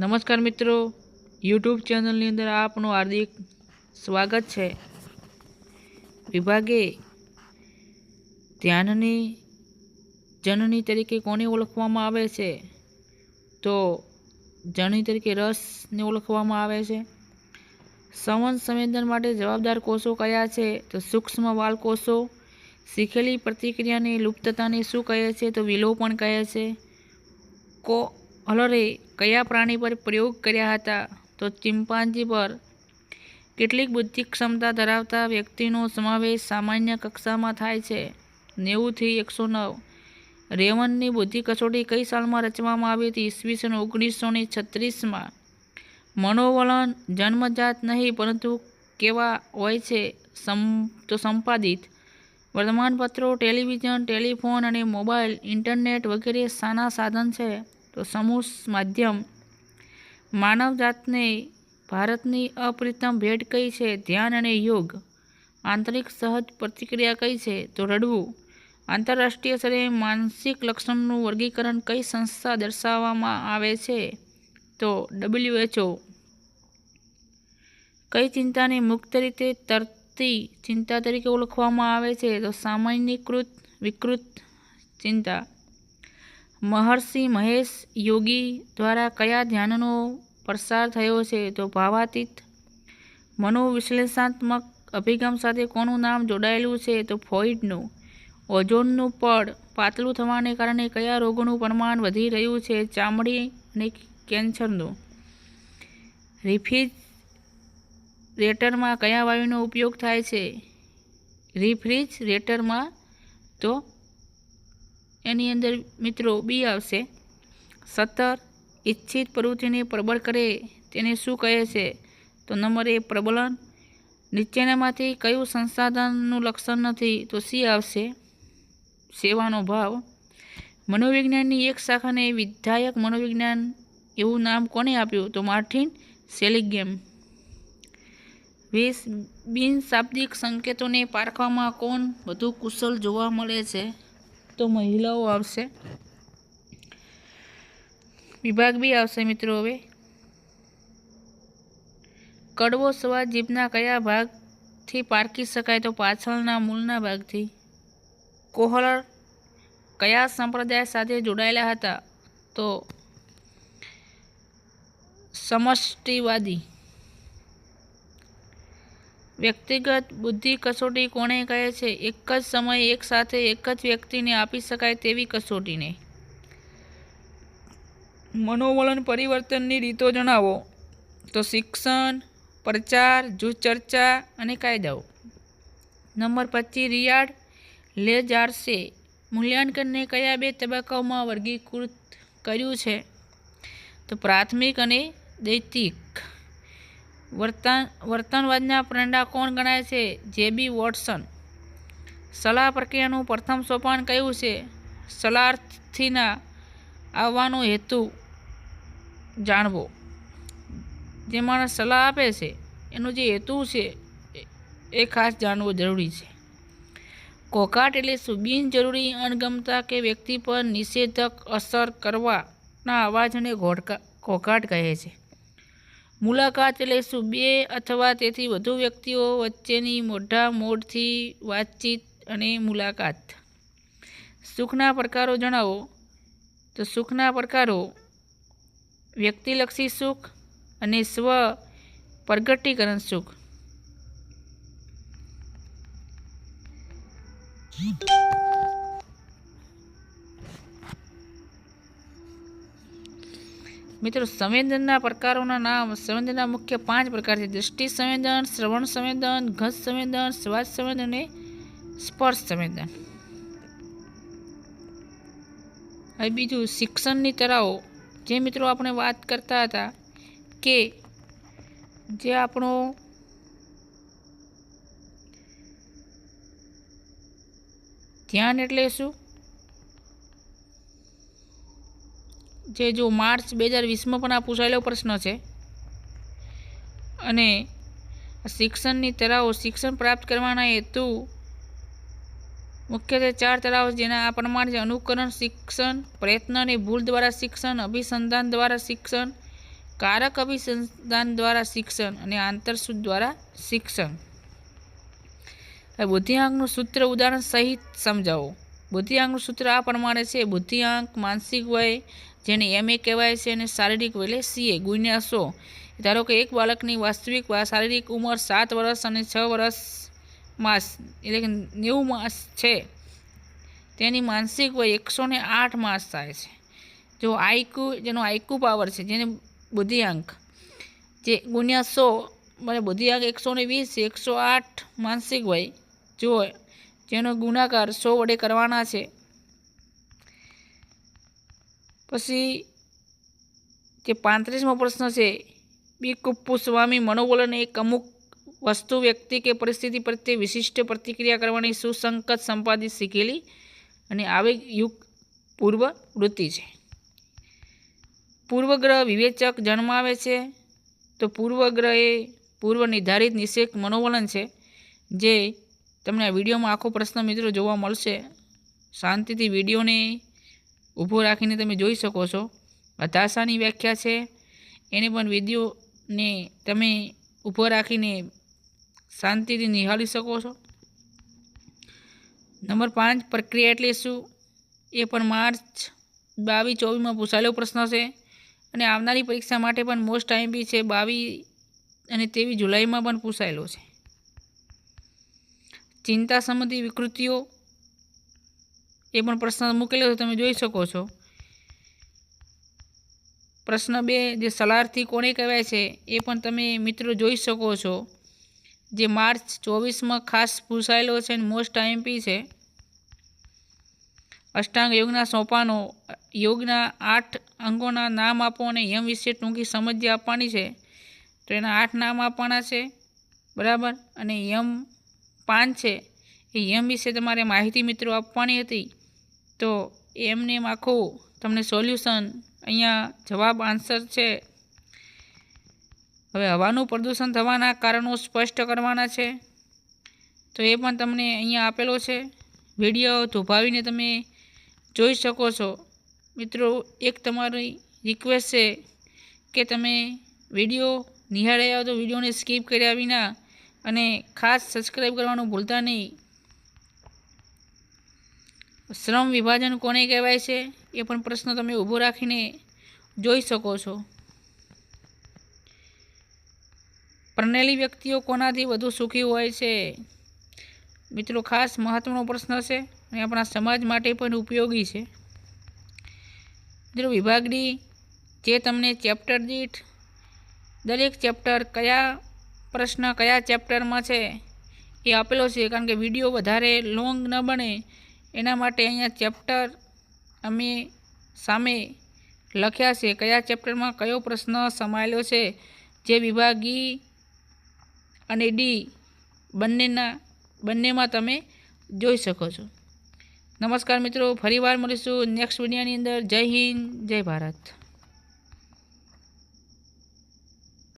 નમસ્કાર મિત્રો યુટ્યુબ ચેનલની અંદર આપનું હાર્દિક સ્વાગત છે. વિભાગે ધ્યાનની, જનની તરીકે કોને ઓળખવામાં આવે છે? તો જનની તરીકે રસને ઓળખવામાં આવે છે. સંવન સંવેદન માટે જવાબદાર કોષો કયા છે? તો સૂક્ષ્મ વાલ કોષો. શીખેલી પ્રતિક્રિયાની લુપ્તતાને શું કહે છે? તો વિલોપન કહે છે. કો હલરે કયા પ્રાણી પર પ્રયોગ કર્યા હતા તો ચિમ્પાન્જી પર. કેટલીક બુદ્ધિ ક્ષમતા ધરાવતા વ્યક્તિનો સમાવેશ સામાન્ય કક્ષામાં થાય છે. નેવુંથી એકસો નવ. રેવનની બુદ્ધિ કસોટી કઈ સાલમાં રચવામાં આવી હતી? ઈસવીસન ઓગણીસો ને છત્રીસમાં. મનોવલણ જન્મજાત નહીં, પરંતુ કેવા હોય છે? સમ તો સંપાદિત. વર્તમાનપત્રો, ટેલિવિઝન, ટેલિફોન અને મોબાઈલ, ઇન્ટરનેટ વગેરે શાના સાધન છે. તો સમૂહ માધ્યમ માનવજાતને ભારતની અપ્રિતમ ભેટ કઈ છે, ધ્યાન અને યોગ. આંતરિક સહજ પ્રતિક્રિયા કઈ છે, તો રડવું. આંતરરાષ્ટ્રીય સ્તરે માનસિક લક્ષણનું વર્ગીકરણ કઈ સંસ્થા દર્શાવવામાં આવે છે? તો ડબલ્યુએચઓ કઈ ચિંતાને મુક્ત રીતે તરતી ચિંતા તરીકે ઓળખવામાં આવે છે? તો સામાન્યકૃત વિકૃત ચિંતા. મહર્ષિ મહેશ યોગી દ્વારા કયા ધ્યાનનો પ્રસાર થયો છે તો ભાવાતીત મનોવિશ્લેષણાત્મક અભિગમ સાથે કોનું નામ જોડાયેલું છે તો ફોઇડનું ઓઝોનનું પડ પાતળું થવાને કારણે કયા રોગોનું પ્રમાણ વધી રહ્યું છે? ચામડી અને કેન્સરનું? રિફ્રિજરેટરમાં કયા વાયુનો ઉપયોગ થાય છે? રિફ્રિજરેટરમાં તો એની અંદર મિત્રો બી આવશે. સત્તર ઈચ્છિત પ્રવૃત્તિને પ્રબળ કરે તેને શું કહે છે? તો નંબર એ પ્રબલન. નીચેનામાંથી કયું સંસાધનનું લક્ષણ નથી તો સી આવશે. સેવાનો ભાવ. મનોવિજ્ઞાનની એક શાખાને વિધાયક મનોવિજ્ઞાન એવું નામ કોને આપ્યું? તો માર્ટિન સેલિગેમ. વીસ બિનશાબ્દિક સંકેતોને પારખવામાં કોણ વધુ કુશળ જોવા મળે છે? તો મહિલાઓ આવશે. વિભાગ બી આવશે મિત્રો હવે. કડવો સ્વાદ જીભના કયા ભાગથી પારખી શકાય તો પાછળના મૂળના ભાગથી. કોહલર કયા સંપ્રદાય સાથે જોડાયેલા હતા? તો સમષ્ટિવાદી. વ્યક્તિગત બુદ્ધિ કસોટી કોણે કહે છે? એક જ સમયે એક સાથે એક જ વ્યક્તિને આપી શકાય તેવી કસોટીને. મનોવલણ પરિવર્તનની રીતો જણાવો. તો શિક્ષણ, પ્રચાર જૂથ ચર્ચા અને કાયદાઓ. નંબર પચીસ, રિયાડ લે જાર્સે મૂલ્યાંકનને કયા બે તબક્કાઓમાં વર્ગીકૃત કર્યું છે? તો પ્રાથમિક અને દૈતિક. વર્તન વર્તનવાદના પ્રેરણા કોણ ગણાય છે? જે. બી. વોટસન. સલાહ પ્રક્રિયાનું પ્રથમ સોપાન કયું છે? સલાહથીના આવવાનો હેતુ જાણવો. જે માણસ સલાહ આપે છે, એનો જે હેતુ છે, એ ખાસ જાણવો જરૂરી છે. કોકાટ એટલે શું? બિનજરૂરી, અણગમતા કે વ્યક્તિ પર નિષેધક અસર કરવાના અવાજને કોકાટ કહે છે. મુલાકાત એટલે શું બે અથવા તેથી વધુ વ્યક્તિઓ વચ્ચેની મોઢા મોઢથી વાતચીત અને મુલાકાત. સુખના પ્રકારો જણાવો. તો સુખના પ્રકારો વ્યક્તિલક્ષી સુખ અને સ્વ પ્રગટીકરણ સુખ. મિત્રો, સંવેદનના પ્રકારોના નામ, સંવેદનના મુખ્ય પાંચ પ્રકાર છે. દૃષ્ટિ સંવેદન, શ્રવણ સંવેદન, ઘસ સંવેદન સ્વાદ સંવેદન અને સ્પર્શ સંવેદન. હવે બીજું, શિક્ષણની તરાઓ. જે મિત્રો આપણે વાત કરતા હતા કે જે આપણો ધ્યાન એટલે શું? જે જો માર્ચ બે હજાર વીસમાં પણ આ પૂછાયેલો પ્રશ્ન છે. અને શિક્ષણની તરાઓ, શિક્ષણ પ્રાપ્ત કરવાના હેતુ મુખ્યત્વે ચાર તરાવ જેના આ પ્રમાણે છે. અનુકરણ, શિક્ષણ, પ્રયત્ન અને ભૂલ દ્વારા શિક્ષણ, અભિસંધાન દ્વારા શિક્ષણ, કારક અભિસંધાન દ્વારા શિક્ષણ અને આંતરસૂદ દ્વારા શિક્ષણ. બુદ્ધિઆંકનું સૂત્ર ઉદાહરણ સહિત સમજાવો. બુદ્ધિઆંકનું સૂત્ર આ પ્રમાણે છે. બુદ્ધિઆંક, માનસિક વય જેને એમએ કહેવાય છે અને શારીરિક એટલે સીએ ગુણ્યા સો. ધારો કે એક બાળકની વાસ્તવિક શારીરિક ઉંમર સાત વર્ષ અને છ વર્ષ માસ, એટલે કે નેવું માસ છે. તેની માનસિક વય એકસો ને આઠ માસ થાય છે. જો આઈકુ જેનો આઈકુ પાવર છે, જેને બુદ્ધિઆંક જે ગુણ્યા સો, મને બુદ્ધિઆંક એકસો ને વીસ, એકસો આઠ માનસિક વય, જો, જેનો ગુણાકાર સો વડે કરવાના છે પછી જે પાંત્રીસમો પ્રશ્ન છે બી કુપ્પુ સ્વામી મનોવલન એક અમુક વસ્તુ વ્યક્તિ કે પરિસ્થિતિ પ્રત્યે વિશિષ્ટ પ્રતિક્રિયા કરવાની સુસંકત સંપાદિત શીખેલી અને આવેગયુક્ત પૂર્વ વૃત્તિ છે. પૂર્વગ્રહ વિવેચક જન્માવે છે, તો પૂર્વગ્રહ એ પૂર્વ નિર્ધારિત નિષેક મનોવલન છે, જે તમને આ વિડીયોમાં આખો પ્રશ્ન મિત્રો જોવા મળશે. શાંતિથી વિડીયોને ઊભો રાખીને તમે જોઈ શકો છો. હતાશાની વ્યાખ્યા છે. એને પણ વિડીયોને તમે ઊભો રાખીને શાંતિથી નિહાળી શકો છો. નંબર પાંચ, પ્રક્રિયા એટલે શું? એ પણ માર્ચ બાવીસ ચોવીસમાં પૂછાયેલો પ્રશ્ન છે અને આવનારી પરીક્ષા માટે પણ મોસ્ટ આઈમ્પી છે બાવીસ અને તેવી જુલાઈમાં પણ પૂછાયેલો છે. ચિંતા સંબંધી વિકૃતિઓ એ પણ પ્રશ્ન મૂકેલો તમે જોઈ શકો છો. પ્રશ્ન બે, જે સલાર્થી કોને કહેવાય છે, એ પણ તમે મિત્રો જોઈ શકો છો. જે માર્ચ ચોવીસમાં ખાસ પૂછાયેલો છે અને મોસ્ટ આઈએમપી છે. અષ્ટાંગ યોગના સોંપાનો, યોગના આઠ અંગોના નામ આપો અને યમ વિશે ટૂંકી સમજ આપવાની છે. તો એના આઠ નામ આપવાના છે, બરાબર? અને યમ પાંચ છે. એ યમ વિશે તમારે માહિતી મિત્રો આપવાની હતી. તો એમને એમ આખું તમને સોલ્યુશન અહીંયા જવાબ આન્સર છે. હવે હવાનું પ્રદૂષણ થવાના કારણો સ્પષ્ટ કરવાના છે. તો એ પણ તમને અહીંયા આપેલો છે. વીડિયો ધોભાવીને તમે જોઈ શકો છો. મિત્રો, એક તમારી રિક્વેસ્ટ છે કે તમે વીડિયો નિહાળ્યા તો વિડીયોને સ્કીપ કર્યા વિના અને ખાસ સબસ્ક્રાઈબ કરવાનું ભૂલતા નહીં. શ્રમ વિભાજન કોને કહેવાય છે? એ પણ પ્રશ્ન તમે ઊભો રાખીને જોઈ શકો છો. પરણેલી વ્યક્તિઓ કોનાથી વધુ સુખી હોય છે? મિત્રો, ખાસ મહત્વનો પ્રશ્ન છે અને આપણા સમાજ માટે પણ ઉપયોગી છે. મિત્રો, વિભાગની જે તમને ચેપ્ટર દીઠ દરેક ચેપ્ટર કયા પ્રશ્ન કયા ચેપ્ટરમાં છે એ આપેલો છે, કારણ કે વીડિયો વધારે લોંગ ન બને એના માટે અહીંયા ચેપ્ટર અમે સામે લખ્યા છે. કયા ચેપ્ટરમાં કયો પ્રશ્ન સમાયેલો છે? જે વિભાગ અને ડી બંનેના, બંનેમાં તમે જોઈ શકો છો. નમસ્કાર મિત્રો, ફરીવાર મળીશું નેક્સ્ટ વિડીયોની અંદર. જય હિન્દ, જય ભારત.